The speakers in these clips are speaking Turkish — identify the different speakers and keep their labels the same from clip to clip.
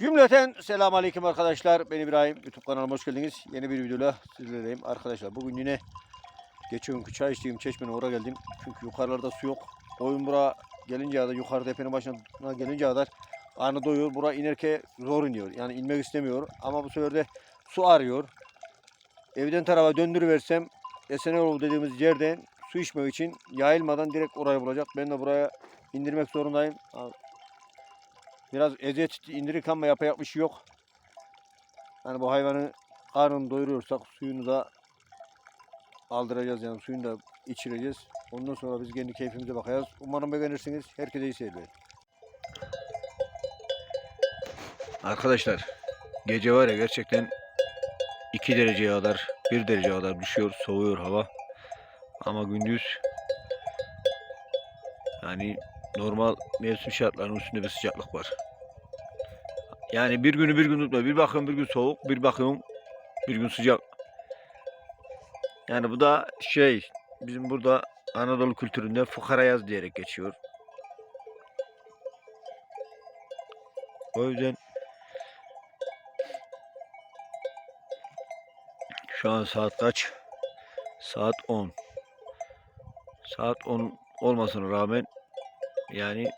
Speaker 1: Cümleten selamun aleyküm arkadaşlar. Ben İbrahim. YouTube kanalıma hoş geldiniz. Yeni bir videoyla sizlerleyim. Arkadaşlar bugün yine geçen günkü çay içtiğim çeşmenin oraya geldim. Çünkü yukarılarda su yok. Oyun bura gelince kadar yukarı tepenin başına gelince kadar karnı doyuyor. Bura inerken zor iniyor. Yani inmek istemiyor. Ama bu sefer de su arıyor. Evden tarafa döndürüversem Eseneroğlu dediğimiz yerden su içmek için yayılmadan direkt oraya bulacak. Ben de buraya indirmek zorundayım. Biraz eziyet indirik ama yapacak bir şey yok. Yani bu hayvanı karnını doyuruyorsak suyunu da aldıracağız yani suyunu da içireceğiz. Ondan sonra biz kendi keyfimize bakacağız. Umarım beğenirsiniz. Herkese iyi seyirler. Arkadaşlar gece var ya gerçekten 2 dereceye kadar 1 dereceye kadar düşüyor soğuyor hava. Ama gündüz yani normal mevsim şartlarının üstünde bir sıcaklık var. Yani bir günü bir gün tutma. Bir bakıyorum bir gün soğuk, bir bakıyorum bir gün sıcak. Yani bu da şey bizim burada Anadolu kültüründe fukara yaz diyerek geçiyor. O yüzden şu an saat kaç? Saat 10. Saat 10 olmasına rağmen yani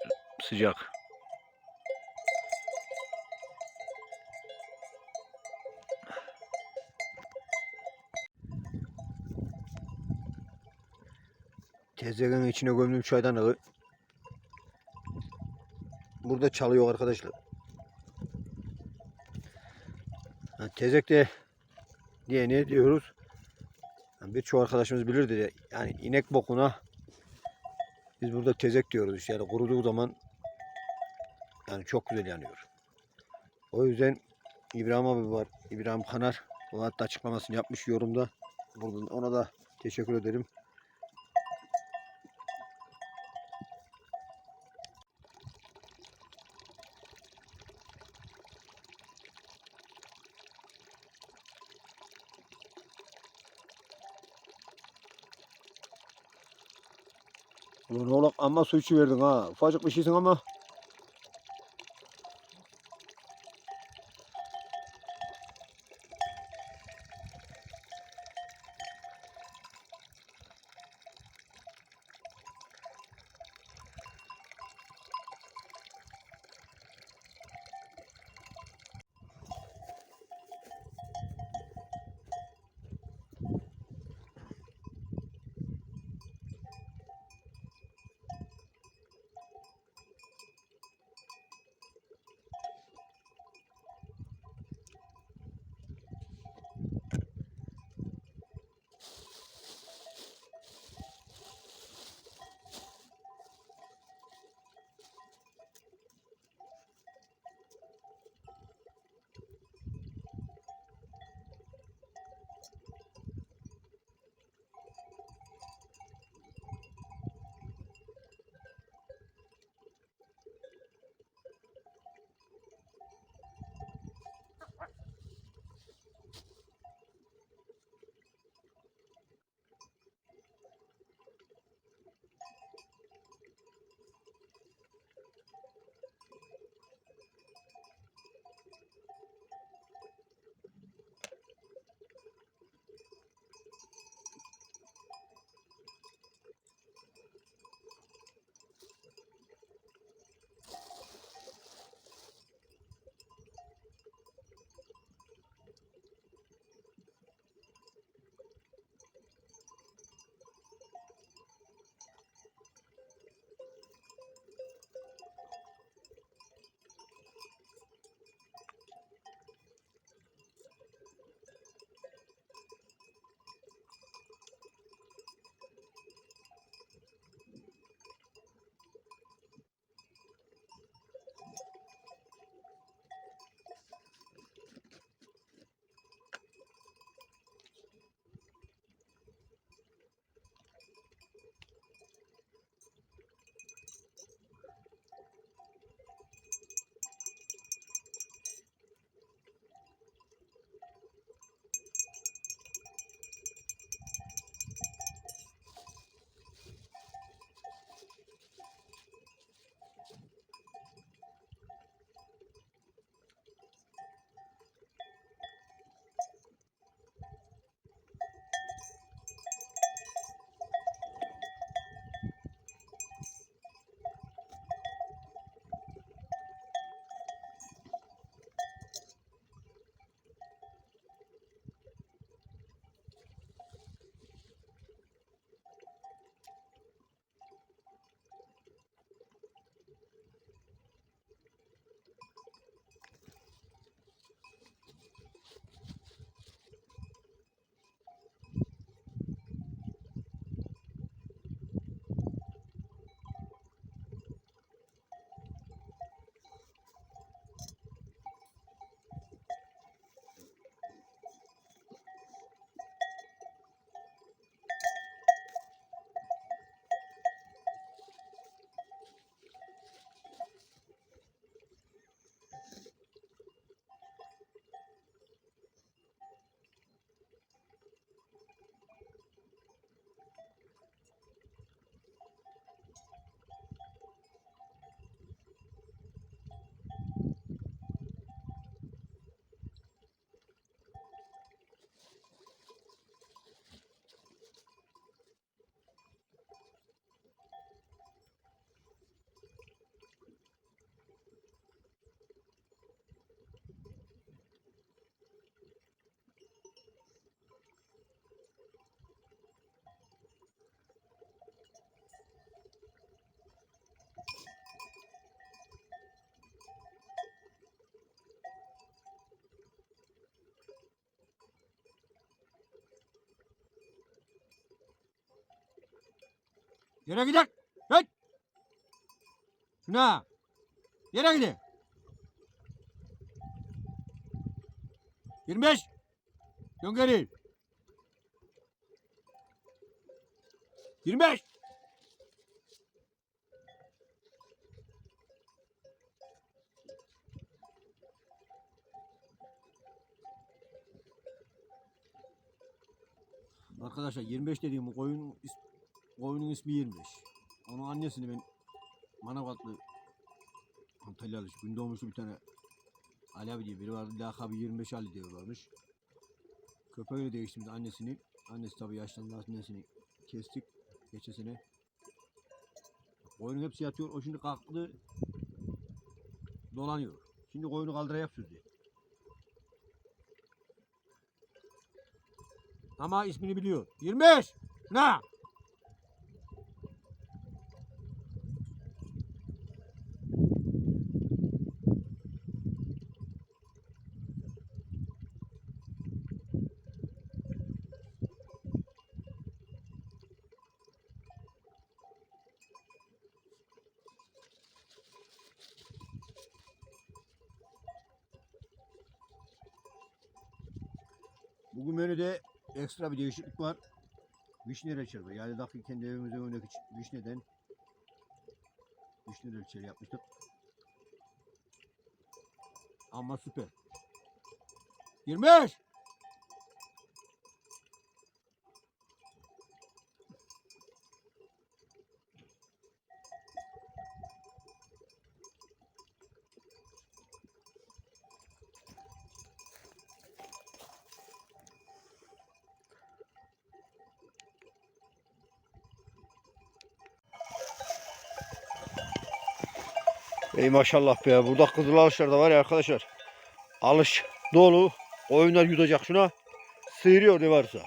Speaker 1: sıcak. Tezgahın içine gömdüğüm çaydanlığı burada çalıyor arkadaşlar. Ha, tezekte diye ne diyoruz? Birçok arkadaşımız bilir de yani inek bokuna biz burada tezek diyoruz işte yani kuruduğu zaman yani çok güzel yanıyor. O yüzden İbrahim abi var. İbrahim Kanar. O hatta açıklamasını yapmış yorumda. Buradan ona da teşekkür ederim. Amma su içi verdin ha. Ufacık bir şeysin ama. Yere gidelim. Hey. Şuna. Yere gidelim. 25. Dön geri. 25. Arkadaşlar 25 dediğim bu koyun koyunun ismi 25. Onun annesini ben Manavgatlı Antalyalı gün doğmuştu bir tane Ali abi diye biri vardı. Lakabı 25 Ali diyorlarmış. Köpeğiyle değiştirdik annesini. Annesi tabii yaşlandı annesini kestik. Geçen sene. Koyunun hepsi yatıyor. O şimdi kalktı. Dolanıyor. Şimdi koyunu kaldıraya sürdü. Ama ismini biliyor. 25. Ne? Bugün menüde ekstra bir değişiklik var. Vişne reçeli. Yani dakika kendi evimizde önündeki vişneden vişne reçeli yapmıştık. Ama süper. 25. Ey maşallah be. Burada kızıl alışlar da var ya arkadaşlar. Alış dolu. Oyunlar yutacak şuna. Sıyırıyor ne varsa.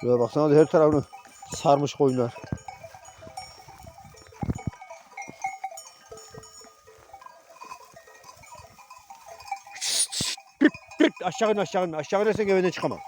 Speaker 1: Şuraya baksana her tarafını sarmış koyunlar. Aşağı in aşağı in. Aşağı inersen evden çıkamam.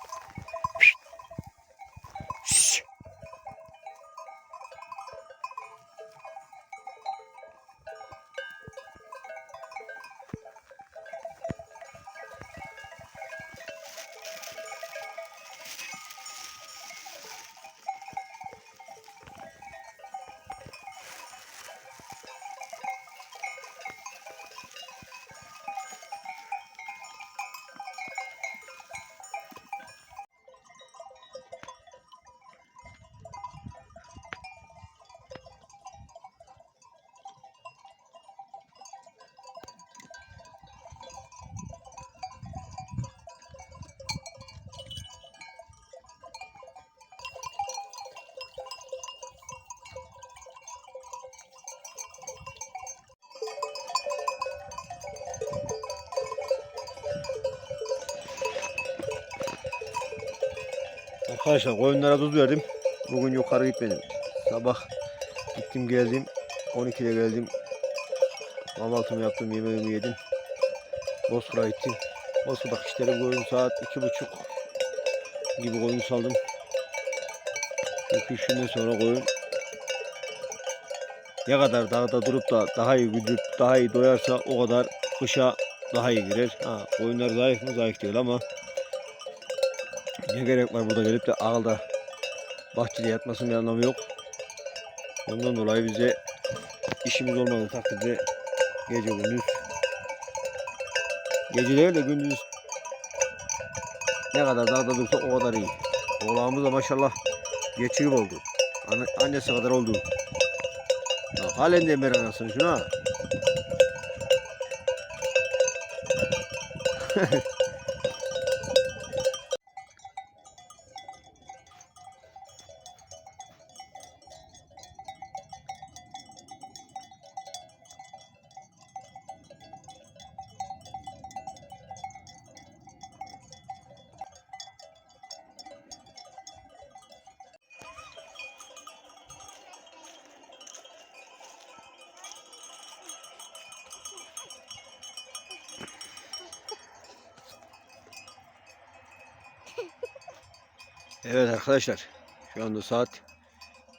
Speaker 1: Arkadaşlar koyunlara tuz verdim. Bugün yukarı gitmedim. Sabah gittim geldim. 12'de geldim. Kahvaltımı yaptım, yemeğimi yedim. Bozkır'a gittim. Bozkır'daki işleri gördüm saat iki buçuk gibi koyun saldım. Çünkü şimdi sonra koyun ne kadar dağda durup da daha iyi güdüp daha iyi doyarsa o kadar kışa daha iyi girer. Ha, koyunlar zayıf mı? Zayıf değil ama ne gerek var burada gelip de ağılda bahçede yatmasının bir anlamı yok. Ondan dolayı bize işimiz olmadığı takdirde gece gündüz gece değil de gündüz ne kadar dağda dursa o kadar iyi. Oğlağımız da maşallah geçiyor oldu. Anne, annesi kadar oldu. Ya, halen de mer anasını şuna. Evet arkadaşlar. Şu anda saat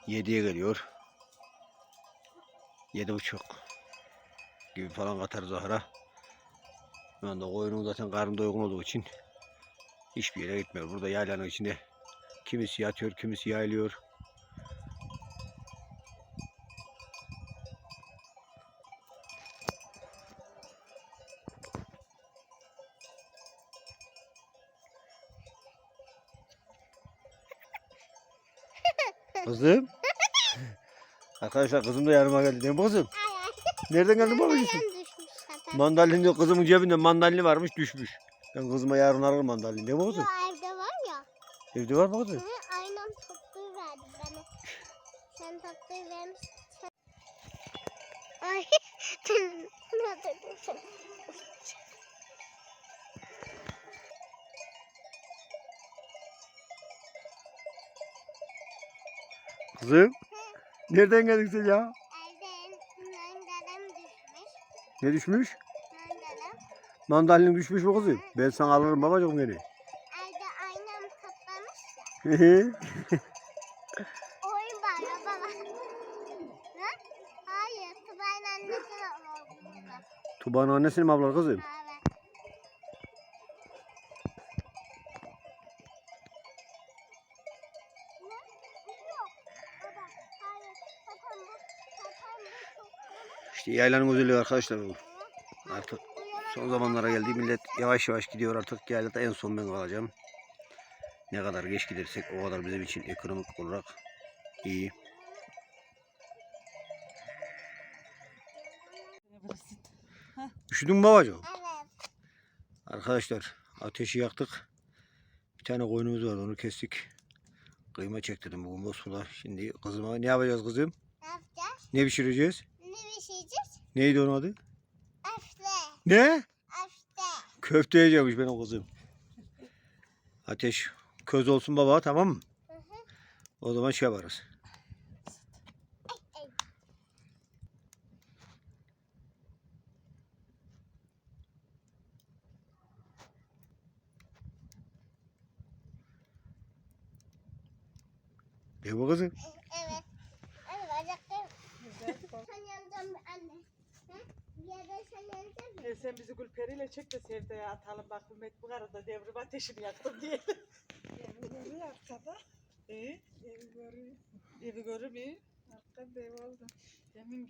Speaker 1: 7'ye geliyor. 7.30 gibi falan katarız ahıra. Şu anda koyunun zaten karnı doygun olduğu için hiçbir yere gitmiyor. Burada yaylanın içinde kimisi yatıyor, kimisi yayılıyor. Kızım. Arkadaşlar kızım da yanıma geldi. Ne bu kızım? Nereden geldin babacığım? Mandalin diyor kızımın cebinde mandalini varmış düşmüş. Ben kızıma yarın alırım mandalini. Ne bu kızım?
Speaker 2: Evde var ya.
Speaker 1: Evde var mı kızım? Kızım. Nereden geldin sen ya?
Speaker 2: Evde mandalım düşmüş.
Speaker 1: Ne düşmüş?
Speaker 2: Mandalım.
Speaker 1: Mandalin düşmüş mü kızım? Ben sana alırım babacığım geri.
Speaker 2: Evde aynen toplamış ya. Oyun var ya baba. Ne? Hayır. Tubayın annesine burada.
Speaker 1: Tuba'nın annesini mi ablar kızım?
Speaker 2: Evet. Ne? Yok. Baba. Hayır. Zaten bu. Zaten bu çok.
Speaker 1: İşte yaylanın özelliği arkadaşlar bu. Artık son zamanlara geldi. Millet yavaş yavaş gidiyor artık. Yaylada en son ben kalacağım. Ne kadar geç gidersek o kadar bizim için ekonomik olarak iyi. Üşüdün mü babacığım?
Speaker 2: Evet.
Speaker 1: Arkadaşlar ateşi yaktık. Bir tane koyunumuz vardı onu kestik. Kıyma çektirdim bugün Bosfor'da. Şimdi kızıma ne yapacağız kızım?
Speaker 2: Ne yapacağız?
Speaker 1: Ne pişireceğiz? Neydi onun adı?
Speaker 2: Afte.
Speaker 1: Ne?
Speaker 2: Afte.
Speaker 1: Köfte yiyeceğimiş benim kızım. Ateş köz olsun baba tamam mı?
Speaker 2: Hı hı.
Speaker 1: O zaman şey yaparız. Ne bu kızım?
Speaker 2: Evet. Anne bacaklarım. Sen yanacağım anne. Ha? Bir yerden sen yanacak mısın?
Speaker 3: E, sen bizi Gülperi'yle çek de Sevda'ya atalım. Bak bu arada devrim ateşini yaktım diye. Evi görüyor arkada. İyi. Evi görüyor. Evi görüyor mu? Arkada ev oldu. Demin